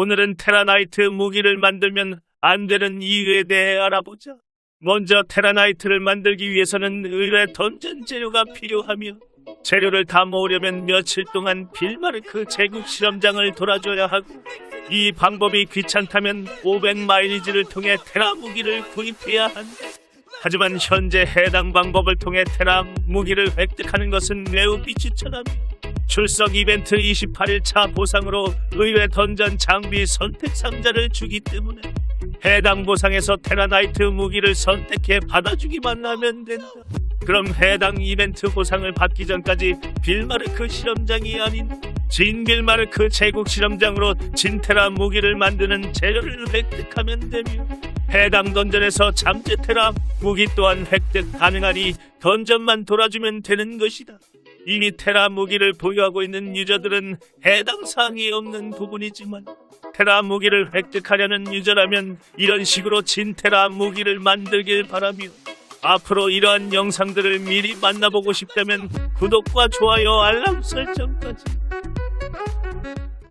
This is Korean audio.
오늘은 테라나이트 무기를 만들면 안 되는 이유에 대해 알아보자. 먼저 테라나이트를 만들기 위해서는 의뢰 던전 재료가 필요하며 재료를 다 모으려면 며칠 동안 빌마르크 제국 실험장을 돌아줘야 하고 이 방법이 귀찮다면 500마일리지를 통해 테라 무기를 구입해야 한다. 하지만 현재 해당 방법을 통해 테라 무기를 획득하는 것은 매우 비추천하며 출석 이벤트 28일 차 보상으로 의뢰 던전 장비 선택 상자를 주기 때문에 해당 보상에서 테라나이트 무기를 선택해 받아주기만 하면 된다. 그럼 해당 이벤트 보상을 받기 전까지 빌마르크 실험장이 아닌 진빌마르크 제국 실험장으로 진테라 무기를 만드는 재료를 획득하면 되며 해당 던전에서 잠재테라 무기 또한 획득 가능하니 던전만 돌아주면 되는 것이다. 이미 테라 무기를 보유하고 있는 유저들은 해당 사항이 없는 부분이지만 테라 무기를 획득하려는 유저라면 이런 식으로 진테라 무기를 만들길 바라며 앞으로 이러한 영상들을 미리 만나보고 싶다면 구독과 좋아요 알람 설정까지